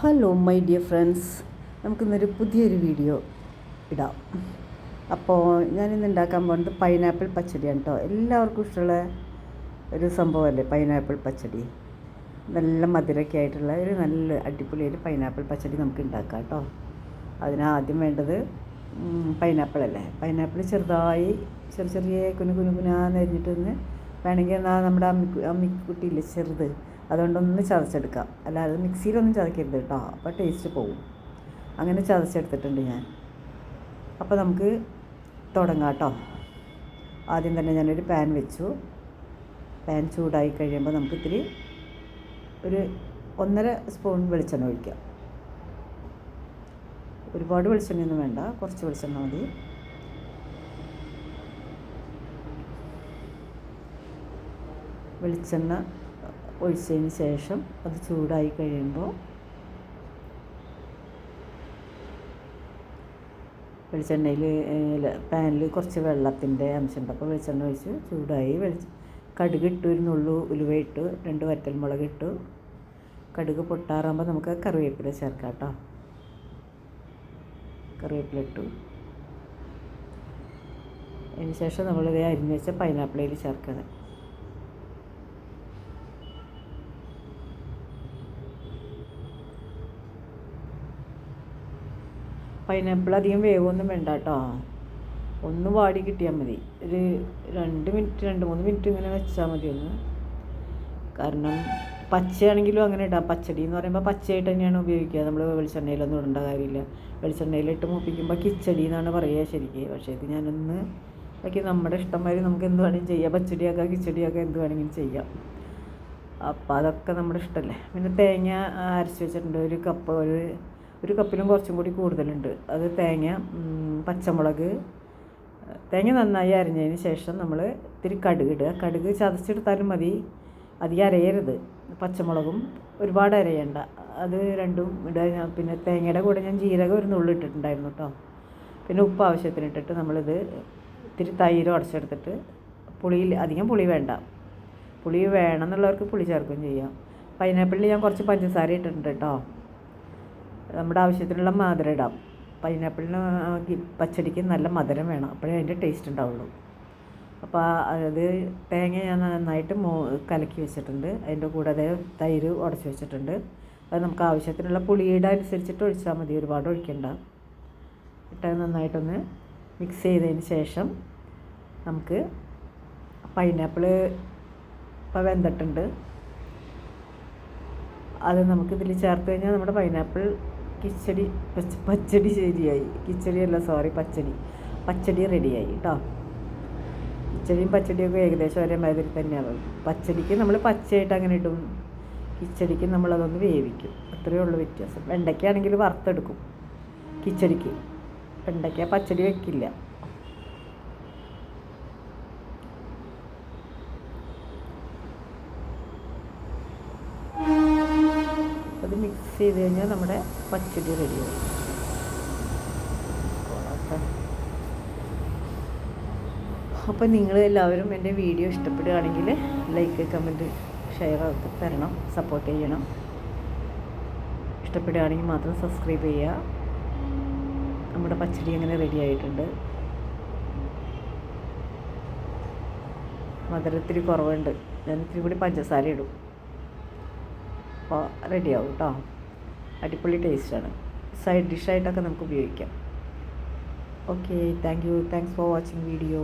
Hello my dear friends നമുക്കിന്നൊരു പുതിയൊരു video ഇടാം. അപ്പോൾ ഞാനിന്ന് ഉണ്ടാക്കാൻ പോകുന്നത് പൈനാപ്പിൾ പച്ചടിയാണ് കേട്ടോ എല്ലാവർക്കും ഇഷ്ടമുള്ള ഒരു സംഭവമല്ലേ പൈനാപ്പിൾ പച്ചടി? നല്ല മധുരമൊക്കെ ആയിട്ടുള്ള ഒരു നല്ല അടിപൊളി ഒരു പൈനാപ്പിൾ പച്ചടി നമുക്ക് ഉണ്ടാക്കാം കേട്ടോ അതിനാദ്യം വേണ്ടത് പൈനാപ്പിൾ അല്ലേ? പൈനാപ്പിൾ ചെറുതായി ചെറിയ ചെറിയ കുനു കുനു കുനാന്ന് അരിഞ്ഞിട്ടൊന്ന് വേണമെങ്കിൽ നമ്മുടെ അമ്മി അമ്മിക്കുട്ടിയില്ലേ ചെറുത് അതുകൊണ്ടൊന്ന് ചതച്ചെടുക്കാം. അല്ലാതെ മിക്സിയിലൊന്നും ചതക്കരുത് കേട്ടോ. അപ്പോൾ ടേസ്റ്റ് പോവും. അങ്ങനെ ചതച്ചെടുത്തിട്ടുണ്ട് ഞാൻ. അപ്പോൾ നമുക്ക് തുടങ്ങാം കേട്ടോ. ആദ്യം തന്നെ ഞാനൊരു പാൻ വെച്ചു. പാൻ ചൂടായി കഴിയുമ്പോൾ നമുക്ക് ഇത്തിരി ഒരു ഒന്നര സ്പൂൺ വെളിച്ചെണ്ണ ഒഴിക്കാം. ഒരുപാട് വെളിച്ചെണ്ണയൊന്നും വേണ്ട. കുറച്ച് വെളിച്ചെണ്ണ മതി. വെളിച്ചെണ്ണ ഒഴിച്ചതിന് ശേഷം അത് ചൂടായി കഴിയുമ്പോൾ വെളിച്ചെണ്ണയിൽ പാനിൽ കുറച്ച് വെള്ളത്തിന്റെ അംശമുണ്ട് അപ്പോൾ വെളിച്ചെണ്ണ ഒഴിച്ച് ചൂടായി വെളിച്ച കടുക് ഇട്ടു ഒരു നുള്ളു ഉലുവ ഇട്ടു രണ്ട് വറ്റൽമുളക് ഇട്ടു. കടുക് പൊട്ടാറാകുമ്പോൾ നമുക്ക് കറിവേപ്പില ചേർക്കാം കേട്ടോ. കറിവേപ്പില ഇട്ടു. അതിന് ശേഷം നമ്മളിത് അരിഞ്ഞ് വെച്ച പൈനാപ്പിളയിൽ ചേർക്കണം പൈനാപ്പിൾ അധികം വേവൊന്നും വേണ്ട കേട്ടോ ഒന്ന് വാടി കിട്ടിയാൽ മതി. ഒരു രണ്ട് മിനിറ്റ് രണ്ട് മൂന്ന് മിനിറ്റ് ഇങ്ങനെ വെച്ചാൽ മതി ഒന്ന്. കാരണം പച്ചയാണെങ്കിലും അങ്ങനെ ഇടാം പച്ചടി എന്ന് പറയുമ്പോൾ പച്ചയായിട്ട് തന്നെയാണ് ഉപയോഗിക്കുക. നമ്മൾ വെളിച്ചെണ്ണയിലൊന്നും ഇടേണ്ട കാര്യമില്ല. വെളിച്ചെണ്ണയിലിട്ട് മൂപ്പിക്കുമ്പോൾ കിച്ചടി എന്നാണ് പറയുക ശരിക്ക്. പക്ഷേ ഇത് ഞാനൊന്ന് ബാക്കി നമ്മുടെ ഇഷ്ടംമാതിരി നമുക്ക് എന്ത് വേണമെങ്കിലും ചെയ്യാം. പച്ചടിയാക്കാം കിച്ചടിയാക്കാം എന്ത് വേണമെങ്കിലും ചെയ്യാം. അപ്പോൾ അതൊക്കെ നമ്മുടെ ഇഷ്ടമല്ലേ പിന്നെ തേങ്ങ അരച്ച് വെച്ചിട്ടുണ്ട്. ഒരു കപ്പ് ഒരു ഒരു കപ്പിലും കുറച്ചും കൂടി കൂടുതലുണ്ട്. അത് തേങ്ങ പച്ചമുളക് തേങ്ങ നന്നായി അരിഞ്ഞതിന് ശേഷം നമ്മൾ ഇത്തിരി കടുക് ഇടുക. കടുക് ചതച്ചെടുത്താലും മതി. അധികം അരയരുത്. പച്ചമുളകും ഒരുപാട് അരയണ്ട. അത് രണ്ടും ഇടുക. പിന്നെ തേങ്ങയുടെ കൂടെ ഞാൻ ജീരകം ഒരു നുള്ളി ഇട്ടിട്ടുണ്ടായിരുന്നു കേട്ടോ പിന്നെ ഉപ്പ് ആവശ്യത്തിന് ഇട്ടിട്ട് നമ്മളിത് ഇത്തിരി തൈര് ഉടച്ചെടുത്തിട്ട് പുളിയിൽ അധികം പുളി വേണ്ട. പുളി വേണമെന്നുള്ളവർക്ക് പുളി ചേർക്കുകയും ചെയ്യാം. പൈനാപ്പിളിൽ ഞാൻ കുറച്ച് പഞ്ചസാര ഇട്ടിട്ടുണ്ട് കേട്ടോ നമ്മുടെ ആവശ്യത്തിനുള്ള മധുരം ഇടാം. പൈനാപ്പിളിന് പച്ചടിക്ക് നല്ല മധുരം വേണം. അപ്പോഴേ അതിന്റെ ടേസ്റ്റ് ഉണ്ടാവുള്ളൂ. അപ്പോൾ അത് തേങ്ങ ഞാൻ നന്നായിട്ട് മോ കലക്കി വെച്ചിട്ടുണ്ട്. അതിന്റെ കൂടാതെ തൈര് ഉടച്ച് വെച്ചിട്ടുണ്ട്. അത് നമുക്ക് ആവശ്യത്തിനുള്ള പുളിയുടെ അനുസരിച്ചിട്ട് ഒഴിച്ചാൽ മതി. ഒരുപാട് ഒഴിക്കണ്ട. ഇട്ട് നന്നായിട്ടൊന്ന് മിക്സ് ചെയ്തതിന് ശേഷം നമുക്ക് പൈനാപ്പിൾ ഇപ്പോൾ വെന്തിട്ടുണ്ട്. അത് നമുക്ക് ഇതിൽ ചേർത്ത് കഴിഞ്ഞാൽ നമ്മുടെ പൈനാപ്പിൾ കിച്ചടി പച്ചടി ശരിയായി. കിച്ചടി അല്ല സോറി പച്ചടി പച്ചടി റെഡിയായി കേട്ടോ കിച്ചടിയും പച്ചടിയൊക്കെ ഏകദേശം ഒരേ മാതിരി തന്നെയാണ്. പച്ചടിക്ക് നമ്മൾ പച്ചയായിട്ട് അങ്ങനെ ഇടും. കിച്ചടിക്ക് നമ്മളതൊന്ന് വേവിക്കും. അത്രയേ ഉള്ളൂ വ്യത്യാസം. വെണ്ടയ്ക്കാണെങ്കിൽ വറുത്തെടുക്കും. കിച്ചടിക്ക്. വെണ്ടയ്ക്ക പച്ചടി വെക്കില്ല അത് ചെയ്ത് കഴിഞ്ഞാൽ നമ്മുടെ പച്ചടി റെഡിയായി അപ്പോൾ നിങ്ങൾ എല്ലാവരും എന്റെ വീഡിയോ ഇഷ്ടപ്പെടുകയാണെങ്കിൽ ലൈക്ക് കമന്റ് ഷെയർ ഒക്കെ തരണം സപ്പോർട്ട് ചെയ്യണം. ഇഷ്ടപ്പെടുകയാണെങ്കിൽ മാത്രം സബ്സ്ക്രൈബ് ചെയ്യുക. നമ്മുടെ പച്ചടി അങ്ങനെ റെഡി ആയിട്ടുണ്ട്. മധുരത്തിരി കുറവുണ്ട്. ഞാൻ ഇത്തിരി കൂടി പഞ്ചസാര ഇടും. അപ്പോൾ റെഡിയാവും കേട്ടോ അടിപൊളി ടേസ്റ്റാണ് സൈഡ് ഡിഷായിട്ടൊക്കെ നമുക്ക് ഉപയോഗിക്കാം. Okay thank you thanks for watching video